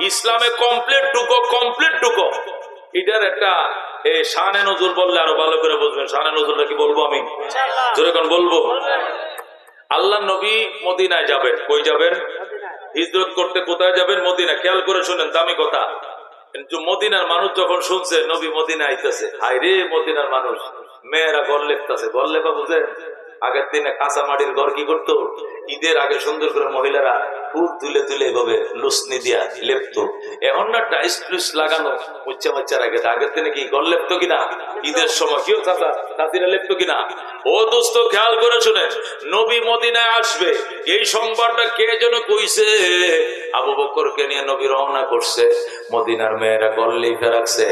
ইসলামে কমপ্লিট ঢুকো কমপ্লিট ঢুকো। এটার একটা শানে নজরুল বললে আরও ভালো করে বুঝবেন। শানে নজরুলটা কি বলব আমি? জোরে কোন বলব? আল্লাহ নবী মদিনায় যাবেন। কই যাবেন? হিজরত করতে কোথায় যাবেন? মদিনা। খেয়াল করে শুনেন দামি কথা। কিন্তু মদিনার মানুষ যখন শুনছে নবী মদিনা আইতেছে। হাই রে মদিনার মানুষ। মেয়েরা গল লেখতেছে। গল লেখা বুঝেন? আগের দিনে কাঁচা মাটির ঘর কি করতো। ঈদের আগে সুন্দর করে মহিলারা ফুল তুলে তুলে এভাবে লুসনি দিয়া লেপতো। এখন না টাইস টুইস লাগানো উচ্চা বাচ্চার আগে আগের দিনে কি গল লেপতো কিনা? ঈদের সময় কেউ চাচা চাচিরা লেপতো কিনা? ও দোস্ত, খেয়াল করে শুনেন নবী মদিনায় আসবে। এই সংবাদটা কে যেন কইছে? আবু বকরকে নিয়ে নবী রওনা করছে। মদিনার মেয়েরা গল্লি ফেরাকছে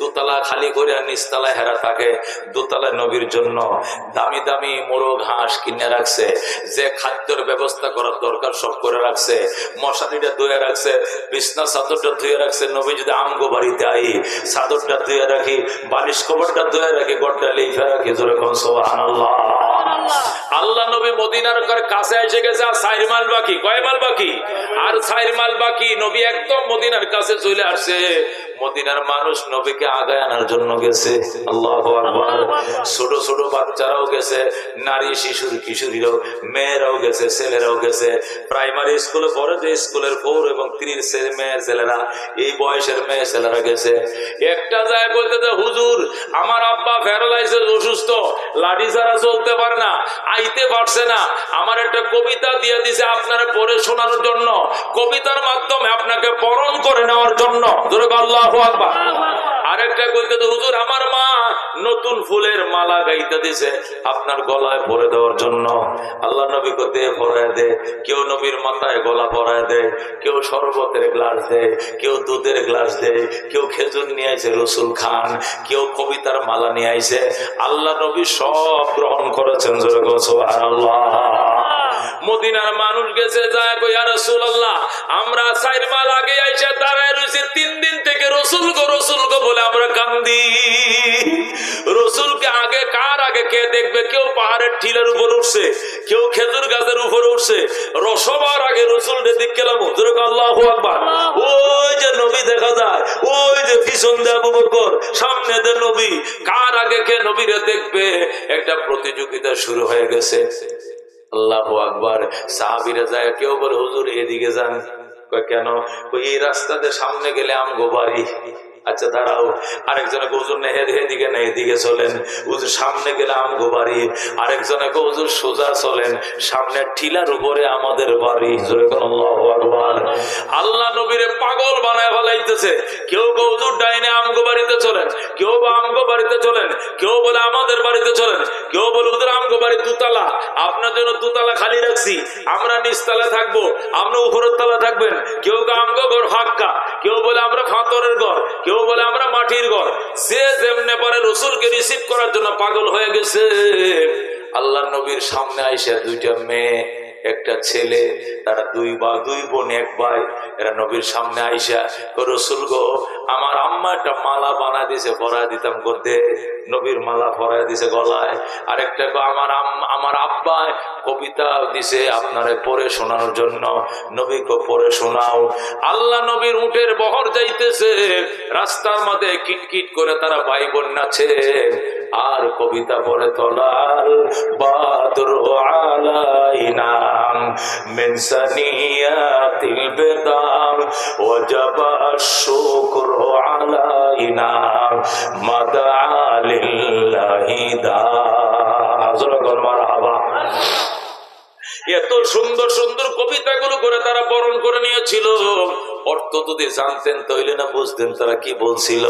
দোতলা খালি করে আর নিচতলায় হেরা থাকে। দোতলায় নবীর জন্য দামি দামি মোরগ, হাঁস কিনে রাখছে। যে খাদ্যের ব্যবস্থা করার দরকার সব করে রাখছে। মশারিটা ধুয়ে রাখছে বিছনা চাদরটা ধুয়ে রাখছে নবী যদি আমগো বাড়িতে আই চাদরটা ধুয়ে রাখি বালিশ কবরটা ধুয়ে রাখি গড্ডা লিখে রাখি যেরকম কোন সুবহানাল্লাহ। আল্লাহ নবী মদিনার কাছে এসে গেছে আর সাইর মাল বাকি কয় মাল বাকি? আর সাইর মাল বাকি নবী একদম মদিনার কাছে চলে আসছে। মদিনার মানুষ নবীকে আগায় আনার জন্য গেছে। আল্লাহ ছোট ছোট বাচ্চারাও গেছে, নারী, শিশুর, কিশোরীরাও, মেয়েরাও গেছে, ছেলেরাও গেছে। প্রাইমারি স্কুলে পড়ে যে স্কুলের ফোর এবং থ্রির ছেলে মেয়ে ছেলেরা, এই বয়সের মেয়ে ছেলেরা গেছে। একটা যায় বলতে যে, হুজুর, আমার আব্বা প্যারালাইসিস অসুস্থ, লাঠি ছাড়া চলতে পারে না, আইতে পারছে না। আমার একটা কবিতা দিয়ে দিছে আপনারা পড়ে শোনানোর জন্য। কবিতার মাধ্যমে আপনাকে পরণ করে নেওয়ার জন্য। ধরে আল্লাহ আরেকটা কইতে তো হুজুর, আমার মা নতুন ফুলের মালা গাইতে দিছে আপনার গলায় দেওয়ার জন্য। আল্লাহ নবী দে, কেউ নবীর মাথায় গলা কেউ শরবতের গ্লাস দে, কেউ দুধের গ্লাস দে, কেউ খেজুর নিয়ে আইছে রসুল খান, কেউ কবিতার মালা নিয়ে আইছে। আল্লাহ নবী সব গ্রহণ করেছেন সুবহানাল্লাহ। মদিনার মানুষ গেছে যায় কই আর রাসূলুল্লাহ আমরা চার মাল আগে আইসা দাঁড়ায় রয়েছে তিন দিন থেকে রসুল গো রসুল গো বলে আমরা কান্দি। রসুলকে আগে কার আগে কে দেখবে? কেউ পাহাড়ের টিলের উপর উঠছে কেউ খেজুর গাছের উপর উঠছে। রসবার আগে রসুল দিক গেলাম হুজুরক আল্লাহু আকবার। ওই যে নবী দেখা যায় ওই যে পিছন দিয়ে আবু বকর সামনে দে নবী। কার আগে কে নবীরে দেখবে? একটা প্রতিযোগিতা শুরু হয়ে গেছে। আল্লাহ আকবার। সাহাবিরা যায়, কেউ বলে, হুজুর, এদিকে যান। কেন? এই রাস্তাতে সামনে গেলে আমগো বাড়ি। আচ্ছা দাঁড়াও। আরেকজনে হুজুর না এদিকে না এদিকে চলেন। হুজুর সামনে গেলে আমগো বাড়ি। আরেকজনে হুজুর সোজা চলেন। সামনে টিলার উপরে আমাদের বাড়ি। আল্লাহু নবীরে পাগল বানায় ফেলাইতেছে। কেউ হুজুর ডাইনে আমগো বাড়িতে চলেন। কেউ বা আমগো বাড়িতে চলেন। কেউ বলে আমাদের বাড়িতে চলেন। কেউ বলে, হুজুর, আমগো বাড়ি দুতলা। আপনার জন্য দুতলা খালি রাখছি। আমরা নিচতলা থাকব। আমরা উপরের তলা থাকবেন। কেউ কেউ আমগো ঘর ফাঁকা। কেউ বলে, আমরা ফাতরের ঘর। কেউ বলে, আমরা মাটির ঘর। সে যেমনে পারে রসুলকে রিসিভ করার জন্য পাগল হয়ে গেছে। আল্লাহ নবীর সামনে আইসে দুইটা মেয়ে একটা ছেলে তারা দুই বা দুই বোন এক ভাই এরা নবীর সামনে আইসা রসুল গো আমার আম্মা একটা মালা বানা দিছে পরায় দিতাম করতে নবীর মালা পরায় দিছে গলায়। আরেকটা কো, আমার আমার আব্বা কবিতা দিছে আপনারে পরে শোনানোর জন্য। নবীকে পরে শোনাও। আল্লাহ নবীর উটের বহর যাইতেছে রাস্তার মধ্যে কিটকিট করে তারা ভাই বোন নাচে। আর কবিতা পড়ে তলাল বাদর আলাইনাম দা। জোরে কর এত সুন্দর সুন্দর কবিতাগুলো করে তারা বরণ করে নিয়েছিল। অর্থ যদি জানতেন তৈলে না বুঝতেন তারা কি বলছিল।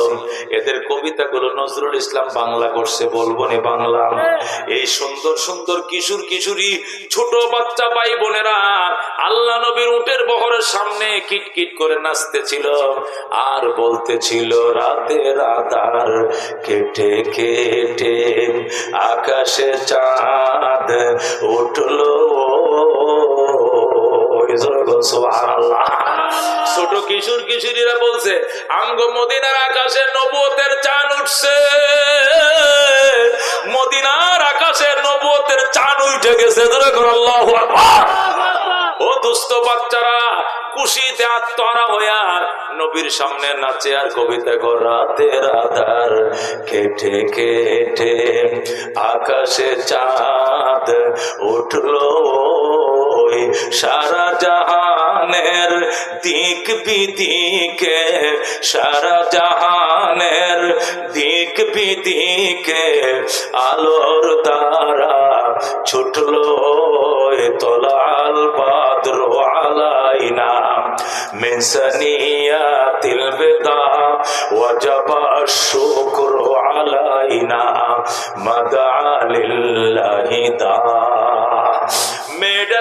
এদের কবিতাগুলো নজরুল ইসলাম বাংলা করছে, বলব নি বাংলা। এই সুন্দর সুন্দর কিশোর কিশোরী, ছোট বাচ্চা ভাই বোনেরা, আল্লাহ নবীর উটের বহরের সামনে কিটকিট করে নাচতেছিল আর বলতেছিল, রাতে রাতার কেটে কেটে আকাশে চাঁদ উঠল। সুবহানাল্লাহ। ছোট কিশোর কিশোরীরা বলছে আঙ্গ মদিনার আকাশে নবুয়তের চান উঠছে। মদিনার আকাশে নবুয়তের চান উঠে গেছে। ধরে আল্লাহ আকবার। ও দুস্থ বাচ্চারা, খুশিতে আত্মহারা হইয়া নবীর সামনে নাচে আর কবিতা কর রাতের আধার কেটে কেটে আকাশে চাঁদ উঠল সারা জাহানের দিক বিদিকে, সারা জাহানের দিক বিদিকে আলোর দ্বারা ছুটলো من سنیات البدا وجب الشکر علینا مدعا للہ دار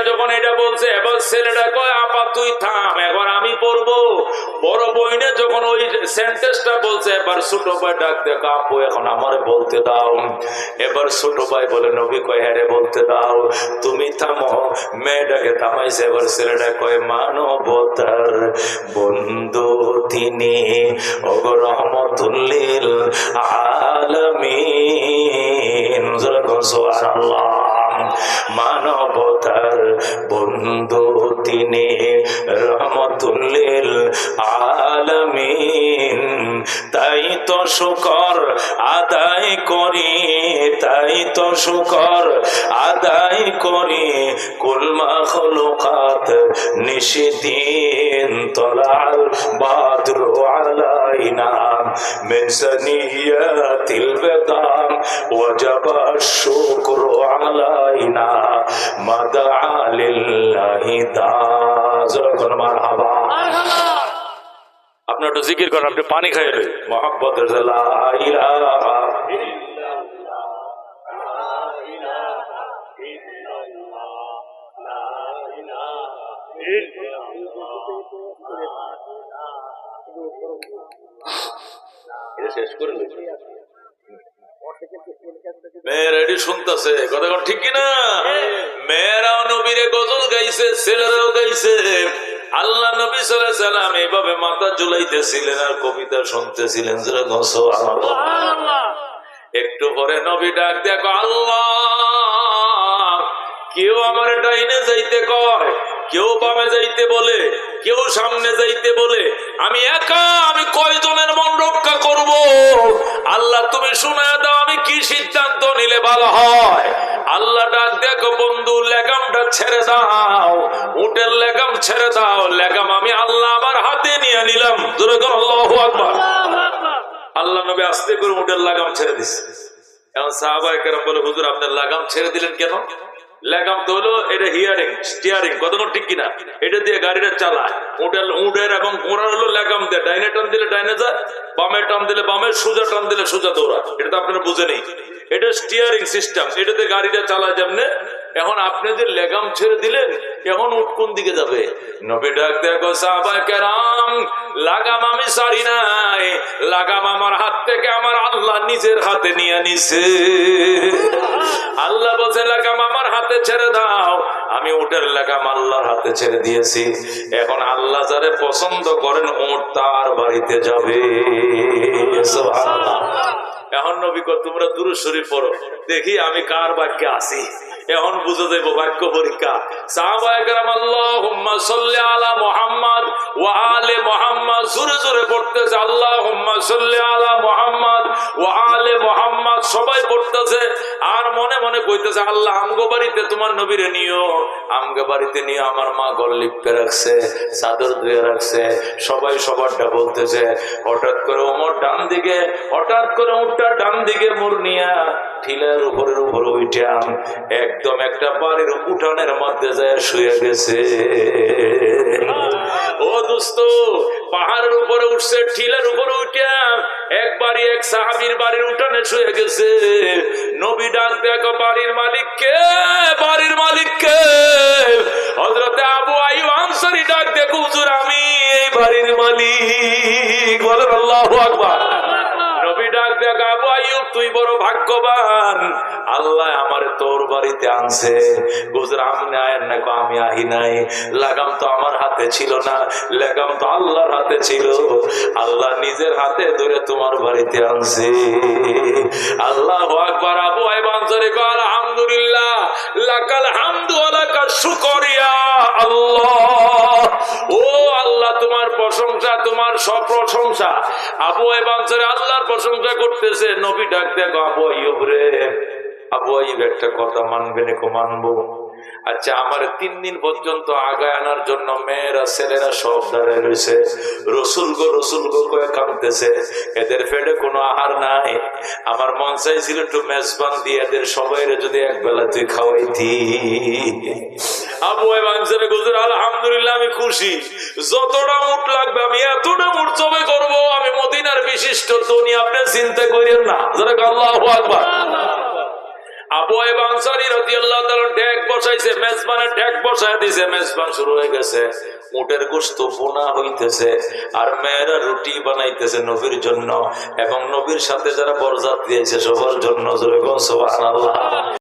যখন এটা বলছে, এবার ছেলেটা কয়, আপা, তুই থাম, এবার আমি পড়ব। বড় বইনে যখন ওই সেন্টেন্সটা বলছে, এবার ছোট ভাই ডাক দেখো, আপু, এখন আমারে বলতে দাও। এবার ছোট ভাই বলে, নবী কয় হ্যাঁ বলতে দাও। তুমি থামো, মেয়েটাকে থামাইছে। এবার ছেলেটা কয়, মানবতার বন্ধু তিনি অগরহমতুল্লিল আলমিন। সুবহানাল্লাহ। মানবতার বন্ধু তিনি রহমতুল্লিল আলমিন তাই তো শুকর আদায় করি তাই তো শুকর আদায় করি কুলমা খলুকাত নিশিদিন তলাল বাদরু আলাইনা من سنيات البدام وجب الشكر যায় না মাদা আলিল্লাহি মারহাবা। আপনি একটু জিকির করেন আপনি পানি খাইয়ে মোহাম্মদ শেষ করে মেয়েরা শুনতেছে। কথা ঠিক কিনা? মেয়েরাও নবীরে গজল গাইছে ছেলেরাও গাইছে। আল্লাহ নবী সাল্লাম এইভাবে মাথা ঝুলাইতেছিলেন আর কবিতা শুনতেছিলেন একটু পরে নবী ডাক দেখো আল্লাহ! কেউ আমার ডাইনে যাইতে কয় কেউ বামে যাইতে বলে কেউ সামনে যাইতে বলে। আমি একা আমি কয়জনের ভালো হয়। আল্লাহ ডাক দেখো, বন্ধু, লেগামটা ছেড়ে দাও। উটের লেগাম ছেড়ে দাও। লেগাম আমি আল্লাহ আমার হাতে নিয়ে নিলাম। আল্লাহু নবী আস্তে করে উটের লাগাম ছেড়ে দিচ্ছে এখন সাহাবা বলে, হুজুর, আপনার লাগাম ছেড়ে দিলেন কেন? লাগাম হলো, এটা হিয়ারিং স্টিয়ারিং কতক্ষণ ঠিক কিনা? এটা দিয়ে গাড়িটা চালায়। উঠে উটের এবং ঘোড়ার হলো লেগাম দেয়। ডাইনে টান দিলে ডাইনে যায়, বামে টান দিলে বামে, সোজা টান দিলে সোজা দৌড়া এটা তো আপনারা বুঝে নেই এটা স্টিয়ারিং সিস্টেম এটাতে গাড়িটা চালায় যেমনে এখন আপনি যে লেগাম ছেড়ে দিলেন, এখন উঠ কোন দিকে যাবে? নবী ডাক দেখো সাহাবা লাগাম আমি সারি নাই, লাগাম আমার হাত থেকে আমার আল্লাহ নিজের হাতে নিয়ে নিছে। আল্লাহ বলছে, লাগাম আমার হাতে ছেড়ে দাও। আমি উটের লাগাম আল্লাহর হাতে ছেড়ে দিয়েছি। এখন আল্লাহ যারে পছন্দ করেন, উট তার বাড়িতে যাবে। এখন নবী তোমরা দুরু শরীফ পড়ো। দেখি আমি কার বাক্যে আসি এখন বুঝে যাইব বাক্য পরীক্ষা। আলা মুহাম্মদ ওয়া আলে মুহাম্মদ। জোরে জোরে পড়তেছে আল্লাহ আলা মোহাম্মদ ওয়া আলে মুহাম্মদ। সবাই পড়তেছে আর মনে মনে কইতেছে, আল্লাহ, আমগো বাড়িতে তোমার নবীরে নিও। আমগো বাড়িতে নিয়ে আমার মা গল লিপকে রাখছে, চাদর ধুয়ে রাখছে, সবাই সবারটা বলতেছে, হঠাৎ করে ওমর ডান দিকে হঠাৎ করে উঠটা ডান দিকে মোর নিয়া ঠিলার উপরের উপরে উঠাম একদম একটা বাড়ির উঠানের মধ্যে যায় শুয়ে গেছে। ও দোস্ত, পাহাড়ের উপরে উঠছে ঠিলের উপরে উঠাম একবারই এক সাহাবির বাড়ির উঠানে শুয়ে গেছে। নবী ডাক দেখো বাড়ির মালিককে বাড়ির মালিককে হজরতে আবু আইব আনসারি ডাক দেখো হুজুর, আমি এই বাড়ির মালিক। বলেন, আল্লাহু আকবার। নবী ডাক দেখা আবু আইয়ুব, তুই বড় ভাগ্যবান। আল্লাহ আমার তোর বাড়িতে আনছে। গুজরা আমি আয়ের না আমি আহি নাই। লাগাম তো আমার হাতে ছিল না, লাগাম তো আল্লাহর হাতে ছিল। আল্লাহ নিজের হাতে ধরে তোমার বাড়িতে আনছে। আল্লাহ আকবার, আবু আইব আনসারি আলহামদুলিল্লাহ, লাকাল প্রশংসা আবু আইব আল্লাহর প্রশংসা করতেছে, নবী ডাক দেখো, আবু আইয়ুব রে। আবু আইব একটা কথা মানবে নাকো মানবো। আচ্ছা আমার তিন দিন পর্যন্ত আগায় আনার জন্য মেয়েরা, ছেলেরা সব দাঁড়ায় রয়েছে। রসুল গো রসুল গো করে কাঁদতেছে, এদের ফেডে কোনো আহার নাই। আমার মন চাইছিল একটু মেজবান দিয়ে, এদের সবাই যদি এক বেলা তুই খাওয়াইতি। আবু আনসারী উটের বোনা হইতেছে, আর মেয়েরা রুটি বানাইতেছে নবীর জন্য, এবং নবীর সাথে যারা বরযাত্রী আছে, সবার জন্য জোরে